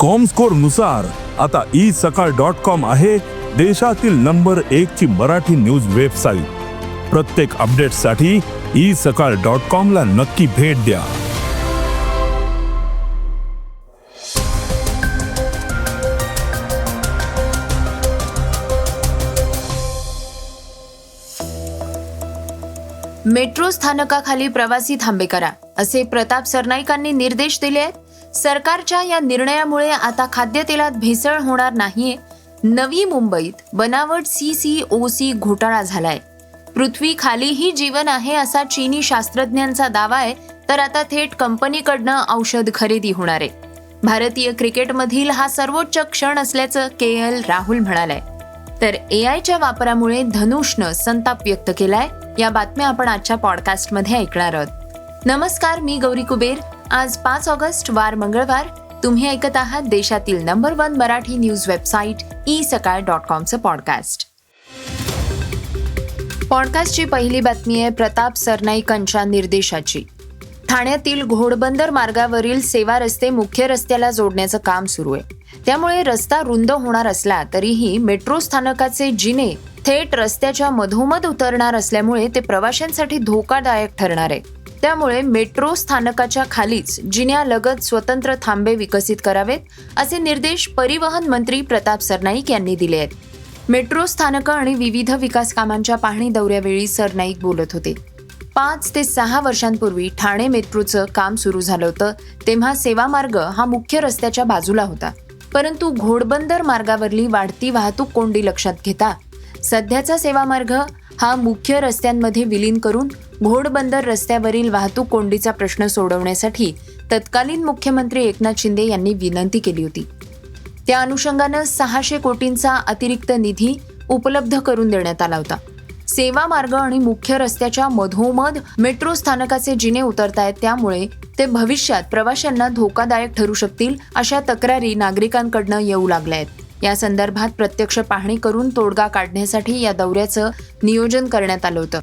कॉमस्कोरनुसार आता E Sakal dot com आहे देशातील नंबर एक ची मराठी न्यूज वेबसाईट प्रत्येक अपडेटसाठी ई सकाळ डॉट कॉम ला नक्की भेट द्या. मेट्रो स्थानकाखाली प्रवासी थांबे करा असे प्रताप सरनाईकांनी निर्देश दिले आहेत. सरकारच्या या निर्णयामुळे आता खाद्यतेलात भेसळ होणार नाहीये. नवी मुंबईत बनावट सी सी ओ सी घोटाळा झालाय. पृथ्वी खालीही जीवन आहे असा चीनी शास्त्रज्ञांचा दावा आहे तर आता थेट कंपनीकडनं औषध खरेदी होणार. आहे भारतीय क्रिकेटमधील हा सर्वोच्च क्षण असल्याचं के एल राहुल म्हणालाय. तर ए आयच्या वापरामुळे धनुषनं संताप व्यक्त केलाय या बातम्या आपण आजच्या पॉडकास्टमध्ये ऐकणार आहोत. नमस्कार मी गौरी कुबेर. आज पाच ऑगस्ट वार मंगळवार. तुम्ही ऐकत आहात देशातील number one Marathi news website E Sakal dot कॉमचं podcast. पॉडकास्टची पहिली बातमी आहे प्रताप सरनाईकांच्या निर्देशाची. ठाण्यातील घोडबंदर मार्गावरील सेवा रस्ते मुख्य रस्त्याला जोडण्याचं काम सुरू आहे. त्यामुळे रस्ता रुंद होणार असला तरीही मेट्रो स्थानकाचे जिने थेट रस्त्याच्या मधोमध उतरणार असल्यामुळे ते प्रवाशांसाठी धोकादायक ठरणार आहे. त्यामुळे मेट्रो स्थानकाच्या खालीच जिन्यालगत स्वतंत्र थांबे विकसित करावेत असे निर्देश परिवहन मंत्री प्रताप सरनाईक यांनी दिले आहेत. मेट्रो स्थानकं आणि विविध विकास कामांच्या पाहणी दौऱ्यावेळी सरनाईक बोलत होते. पाच ते सहा वर्षांपूर्वी ठाणे मेट्रोचं काम सुरू झालं होतं तेव्हा सेवामार्ग हा मुख्य रस्त्याच्या बाजूला होता. परंतु घोडबंदर मार्गावरली वाढती वाहतूक कोंडी लक्षात घेता सध्याचा सेवामार्ग हा मुख्य रस्त्यांमध्ये विलीन करून घोडबंदर रस्त्यावरील वाहतूक कोंडीचा प्रश्न सोडवण्यासाठी तत्कालीन मुख्यमंत्री एकनाथ शिंदे यांनी विनंती केली होती. त्या अनुषंगानं सहाशे कोटींचा अतिरिक्त निधी उपलब्ध करून देण्यात आला होता. सेवा मार्ग आणि मुख्य रस्त्याच्या मधोमध मेट्रो स्थानकाचे जिने उतरतायत त्यामुळे ते भविष्यात प्रवाशांना धोकादायक ठरू शकतील अशा तक्रारी नागरिकांकडनं येऊ लागल्या आहेत या संदर्भात प्रत्यक्ष पाहणी करून तोडगा काढण्यासाठी या दौऱ्याचं नियोजन करण्यात आलं होतं.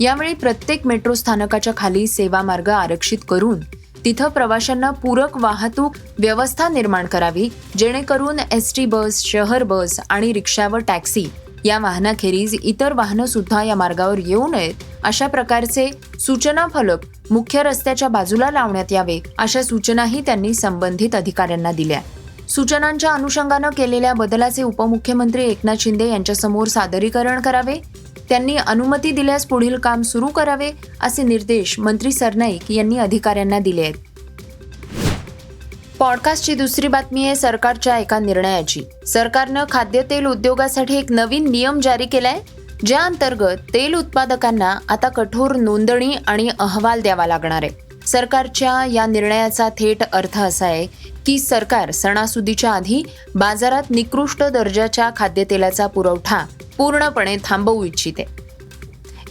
यावेळी प्रत्येक मेट्रो स्थानकाच्या खाली सेवा मार्ग आरक्षित करून तिथं प्रवाशांना पूरक वाहतूक व्यवस्था निर्माण करावी जेणेकरून एस टी बस शहर बस आणि रिक्षा व टॅक्सी या वाहनाखेरीज इतर वाहनं सुद्धा या मार्गावर येऊ नयेत अशा प्रकारचे सूचना फलक मुख्य रस्त्याच्या बाजूला लावण्यात यावे अशा सूचनाही त्यांनी संबंधित अधिकाऱ्यांना दिल्या. सूचनांच्या अनुषंगानं केलेल्या बदलाचे उपमुख्यमंत्री एकनाथ शिंदे यांच्यासमोर सादरीकरण करावे त्यांनी अनुमती दिल्यास पुढील काम सुरू करावे असे निर्देश मंत्री सरनाईक यांनी अधिकाऱ्यांना दिले आहेत. पॉडकास्टची दुसरी बातमी आहे सरकारच्या एका निर्णयाची. सरकारनं खाद्यतेल उद्योगासाठी एक नवीन नियम जारी केलाय ज्या अंतर्गत तेल उत्पादकांना आता कठोर नोंदणी आणि अहवाल द्यावा लागणार आहे. सरकारच्या या निर्णयाचा थेट अर्थ असा आहे की सरकार सणासुदीच्या आधी बाजारात निकृष्ट दर्जाच्या खाद्यतेलाचा पुरवठा पूर्णपणे थांबवू इच्छिते.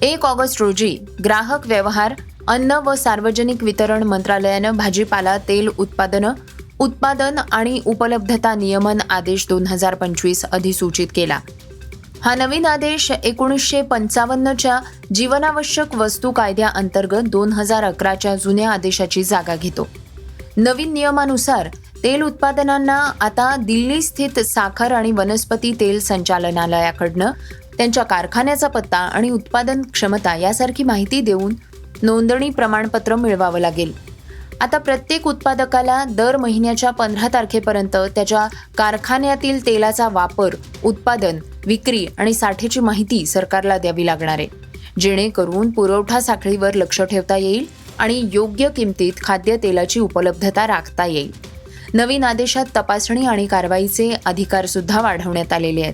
एक ऑगस्ट रोजी ग्राहक व्यवहार अन्न व सार्वजनिक वितरण मंत्रालयानं भाजीपाला तेल उत्पादनं उत्पादन आणि उपलब्धता नियमन आदेश दोन हजार पंचवीस अधिसूचित केला. हा नवीन आदेश एकोणीसशे पंचावन्नच्या जीवनावश्यक वस्तू कायद्याअंतर्गत दोन हजार अकराच्या जुन्या आदेशाची जागा घेतो. नवीन नियमानुसार तेल उत्पादनांना आता दिल्ली स्थित साखर आणि वनस्पती तेल संचालनालयाकडनं त्यांच्या कारखान्याचा पत्ता आणि उत्पादन क्षमता यासारखी माहिती देऊन नोंदणी प्रमाणपत्र मिळवावं लागेल. आता प्रत्येक उत्पादकाला दर महिन्याच्या पंधरा तारखेपर्यंत त्याच्या कारखान्यातील तेलाचा वापर उत्पादन विक्री आणि साठेची माहिती सरकारला द्यावी लागणार आहे. जेणेकरून पुरवठा साखळीवर लक्ष ठेवता येईल आणि योग्य किमतीत खाद्यतेलाची उपलब्धता राखता येईल. नवीन आदेशात तपासणी आणि कारवाईचे अधिकारसुद्धा वाढवण्यात आलेले आहेत.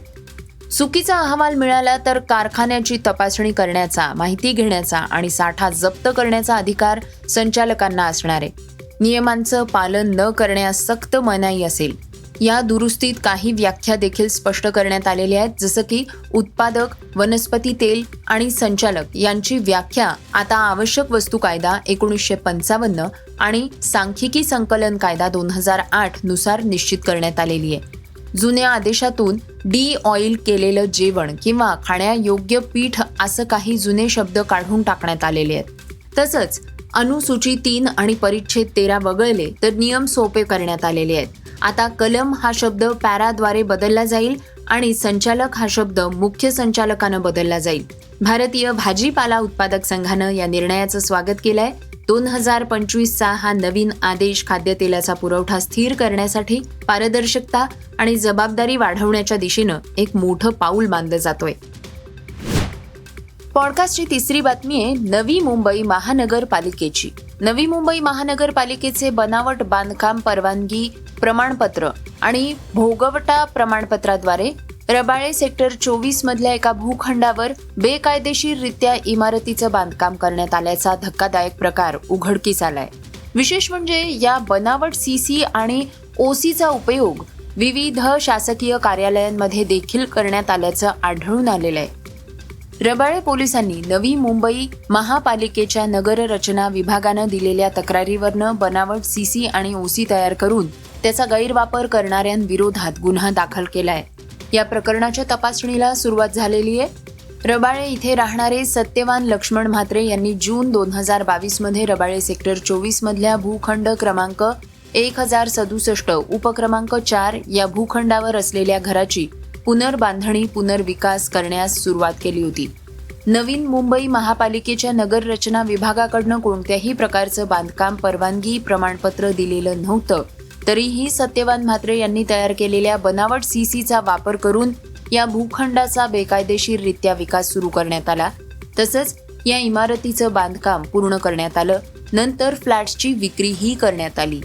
चुकीचा अहवाल मिळाला तर कारखान्याची तपासणी करण्याचा माहिती घेण्याचा आणि साठा जप्त करण्याचा अधिकार संचालकांना असणार आहे. नियमांचं पालन न करण्यास सक्त मनाई असेल. या दुरुस्तीत काही व्याख्या देखील स्पष्ट करण्यात आलेल्या आहेत जसं की उत्पादक वनस्पती तेल आणि संचालक यांची व्याख्या आता आवश्यक वस्तू कायदा एकोणीसशे पंचावन्न आणि सांख्यिकी संकलन कायदा दोन हजार आठनुसार निश्चित करण्यात आलेली आहे. जुन्या आदेशातून डी ऑइल केलेलं जेवण किंवा खाण्यायोग्य पीठ असं काही जुने शब्द काढून टाकण्यात आलेले आहेत. तसंच अनुसूची तीन आणि परिच्छेद तेरा वगळले तर नियम सोपे करण्यात आलेले आहेत. आता कलम हा शब्द पॅराद्वारे बदलला जाईल आणि संचालक हा शब्द मुख्य संचालकानं बदलला जाईल. भारतीय भाजीपाला उत्पादक संघानं या निर्णयाचं स्वागत केलंय. दोन हजार पंचवीसचा हा नवीन आदेश खाद्यतेलाचा पुरवठा स्थिर करण्यासाठी पारदर्शकता आणि जबाबदारी वाढवण्याच्या दिशेनं एक मोठं पाऊल मानलं जातोय. पॉडकास्टची तिसरी बातमी आहे नवी मुंबई महानगरपालिकेची. नवी मुंबई महानगरपालिकेचे बनावट बांधकाम परवानगी प्रमाणपत्र आणि भोगवटा प्रमाणपत्राद्वारे रबाळे सेक्टर चोवीस मधल्या एका भूखंडावर बेकायदेशीररित्या इमारतीचं बांधकाम करण्यात आल्याचा धक्कादायक प्रकार उघडकीस आलाय. विशेष म्हणजे या बनावट सीसी आणि ओसीचा उपयोग विविध शासकीय कार्यालयांमध्ये देखील करण्यात आल्याचं आढळून आलेलं आहे. रबाळे पोलिसांनी नवी मुंबई महापालिकेच्या नगररचना विभागानं दिलेल्या तक्रारीवरनं बनावट सीसी आणि ओसी तयार करून त्याचा गैरवापर करणाऱ्यांविरोधात गुन्हा दाखल केलाय. या प्रकरणाच्या तपासणीला सुरुवात झालेली आहे. रबाळे इथे राहणारे सत्यवान लक्ष्मण म्हात्रे यांनी जून दोन हजार बावीसमध्ये रबाळे सेक्टर चोवीसमधल्या भूखंड क्रमांक एक हजार सदुसष्ट उपक्रमांक चार या भूखंडावर असलेल्या घराची पुनर्बांधणी पुनर्विकास करण्यास सुरुवात केली होती. नवीन मुंबई महापालिकेच्या नगररचना विभागाकडनं कोणत्याही प्रकारचं बांधकाम परवानगी प्रमाणपत्र दिलेलं नव्हतं. तरीही सत्यवान म्हात्रे यांनी तयार केलेल्या बनावट सी सीचा वापर करून या भूखंडाचा बेकायदेशीररित्या विकास सुरू करण्यात आला. तसंच या इमारतीचं बांधकाम पूर्ण करण्यात आलं. नंतर फ्लॅट्सची विक्रीही करण्यात आली.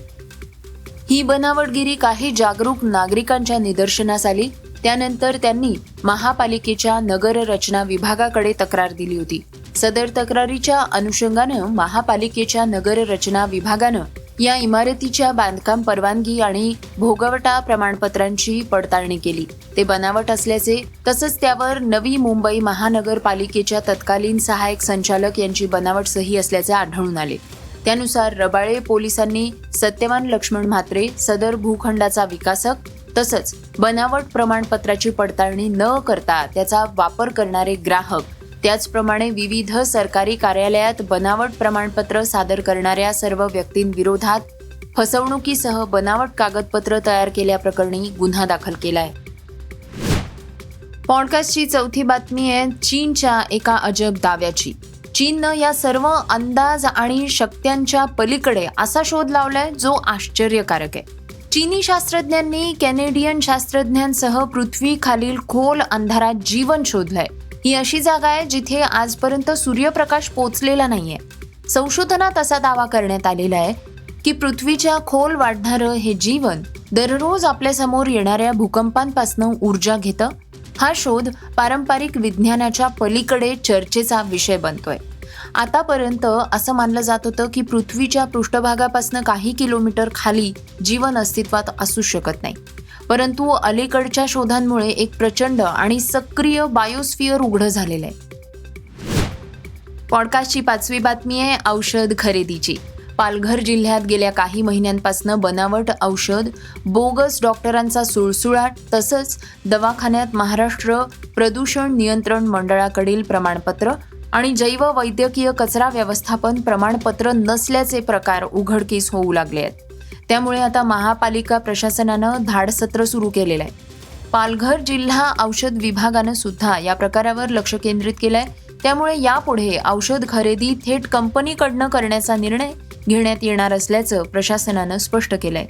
ही बनावटगिरी काही जागरूक नागरिकांच्या निदर्शनास आली. त्यानंतर त्यांनी महापालिकेच्या नगररचना विभागाकडे तक्रार दिली होती. सदर तक्रारीच्या अनुषंगानं महापालिकेच्या नगररचना विभागानं या इमारतीच्या बांधकाम परवानगी आणि भोगवटा प्रमाणपत्रांची पडताळणी केली. ते बनावट असल्याचे तसंच त्यावर नवी मुंबई महानगरपालिकेच्या तत्कालीन सहाय्यक संचालक यांची बनावट सही असल्याचे आढळून आले. त्यानुसार रबाळे पोलिसांनी सत्यवान लक्ष्मण म्हात्रे सदर भूखंडाचा विकासक तसंच बनावट प्रमाणपत्राची पडताळणी न करता त्याचा वापर करणारे ग्राहक त्याचप्रमाणे विविध सरकारी कार्यालयात बनावट प्रमाणपत्र सादर करणाऱ्या सर्व व्यक्तींविरोधात फसवणुकीसह बनावट कागदपत्र तयार केल्याप्रकरणी गुन्हा दाखल केलाय. पॉडकास्टची चौथी बातमी आहे चीनच्या एका अजब दाव्याची. चीननं या सर्व अंदाज आणि शक्त्यांच्या पलीकडे असा शोध लावलाय जो आश्चर्यकारक आहे. चीनी शास्त्रज्ञांनी कॅनेडियन शास्त्रज्ञांसह पृथ्वी खालील खोल अंधारात जीवन शोधलंय. ही अशी जागा आहे जिथे आजपर्यंत सूर्यप्रकाश पोचलेला नाहीये. संशोधनात असा दावा करण्यात आलेला आहे की पृथ्वीच्या खोल वाढणारं हे जीवन दररोज आपल्यासमोर येणाऱ्या भूकंपांपासून ऊर्जा घेतं हा शोध पारंपरिक विज्ञानाच्या पलीकडे चर्चेचा विषय बनतोय. आतापर्यंत असं मानलं जात होतं की पृथ्वीच्या पृष्ठभागापासून काही किलोमीटर खाली जीवन अस्तित्वात असू शकत नाही. परंतु अलीकडच्या शोधांमुळे एक प्रचंड आणि सक्रिय बायोस्फिअर उघडं झालेलं आहे. पॉडकास्टची पाचवी बातमी आहे औषध खरेदीची. पालघर जिल्ह्यात गेल्या काही महिन्यांपासून बनावट औषध बोगस डॉक्टरांचा सुळसुळाट तसंच दवाखान्यात महाराष्ट्र प्रदूषण नियंत्रण मंडळाकडील प्रमाणपत्र आणि जैव वैद्यकीय कचरा व्यवस्थापन प्रमाणपत्र नसल्याचे प्रकार उघडकीस होऊ लागले आहेत. त्यामुळे आता महापालिका प्रशासनानं धाडसत्र सुरू केलेलं आहे. पालघर जिल्हा औषध विभागानं सुद्धा या प्रकारावर लक्ष केंद्रित केलंय. त्यामुळे यापुढे औषध खरेदी थेट कंपनीकडनं करण्याचा निर्णय घेण्यात येणार असल्याचं प्रशासनानं स्पष्ट केलंय.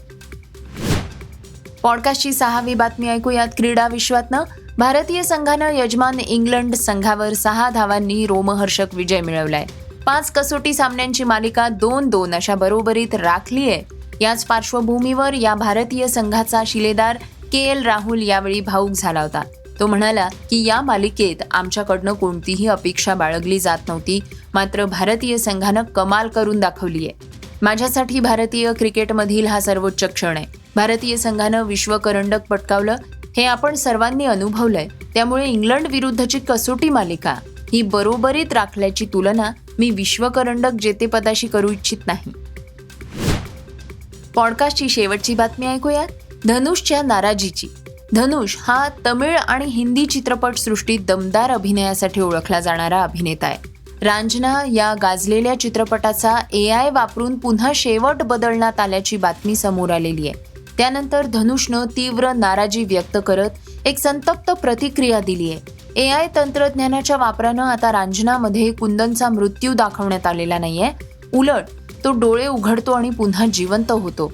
पॉडकास्टची सहावी बातमी ऐकूयात. क्रीडा विश्वातनं भारतीय संघानं यजमान इंग्लंड संघावर सहा धावांनी रोमहर्षक विजय मिळवलाय. पाच कसोटी सामन्यांची मालिका दोन दोन अशा बरोबरीत राखली आहे याच पार्श्वभूमीवर या भारतीय संघाचा शिलेदार के एल राहुल यावेळी भाऊक झाला होता. तो म्हणाला की या मालिकेत आमच्याकडनं कोणतीही अपेक्षा बाळगली जात नव्हती. मात्र भारतीय संघानं कमाल करून दाखवली आहे. माझ्यासाठी भारतीय क्रिकेटमधील हा सर्वोच्च क्षण आहे. भारतीय संघानं विश्वकरंडक पटकावलं. हे आपण सर्वांनी अनुभवलंय. त्यामुळे इंग्लंड विरुद्धची कसोटी मालिका ही बरोबरीत राखल्याची तुलना मी विश्वकरंडक जेतेपदाशी करू इच्छित नाही. पॉडकास्टची शेवटची बातमी ऐकूयात. धनुषच्या नाराजीची. धनुष हा तमिळ आणि हिंदी चित्रपटसृष्टीत दमदार अभिनयासाठी ओळखला जाणारा अभिनेता आहे. रांजना या गाजलेल्या चित्रपटाचा ए आय वापरून पुन्हा शेवट बदलण्यात आल्याची बातमी समोर आलेली आहे. त्यानंतर धनुषनं तीव्र नाराजी व्यक्त करत एक संतप्त प्रतिक्रिया दिली आहे. ए आय तंत्रज्ञानाच्या वापरानं आता रांजनामध्ये कुंदनचा मृत्यू दाखवण्यात आलेला नाहीये. उलट तो डोळे उघडतो आणि पुन्हा जिवंत होतो.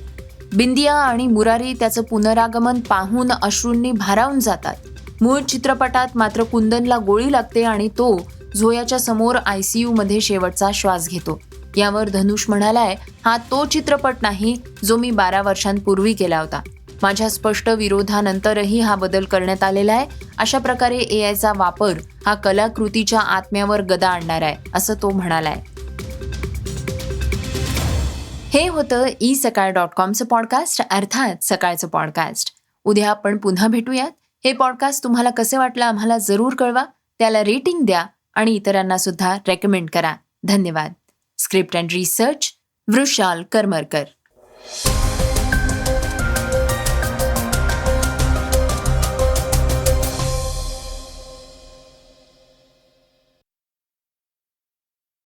बिंदिया आणि मुरारी त्याचं पुनरागमन पाहून अश्रूंनी भारावून जातात. मूळ चित्रपटात मात्र कुंदनला गोळी लागते आणि तो झोयाच्या समोर आय सी मध्ये शेवटचा श्वास घेतो. यावर धनुष म्हणालाय हा तो चित्रपट नाही जो मी बारा वर्षांपूर्वी केला होता. माझ्या स्पष्ट विरोधानंतरही हा बदल करण्यात आलेला आहे. अशा प्रकारे ए आयचा वापर हा कलाकृतीच्या आत्म्यावर गदा आणणार आहे असं तो म्हणालाय. हे होतं ई सकाळ डॉट कॉमचं पॉडकास्ट अर्थात सकाळचं पॉडकास्ट. उद्या आपण पुन्हा भेटूयात. हे पॉडकास्ट तुम्हाला कसे वाटलं आम्हाला जरूर कळवा. त्याला रेटिंग द्या आणि इतरांना सुद्धा रेकमेंड करा. धन्यवाद. Script and research Vrushal Karmarkar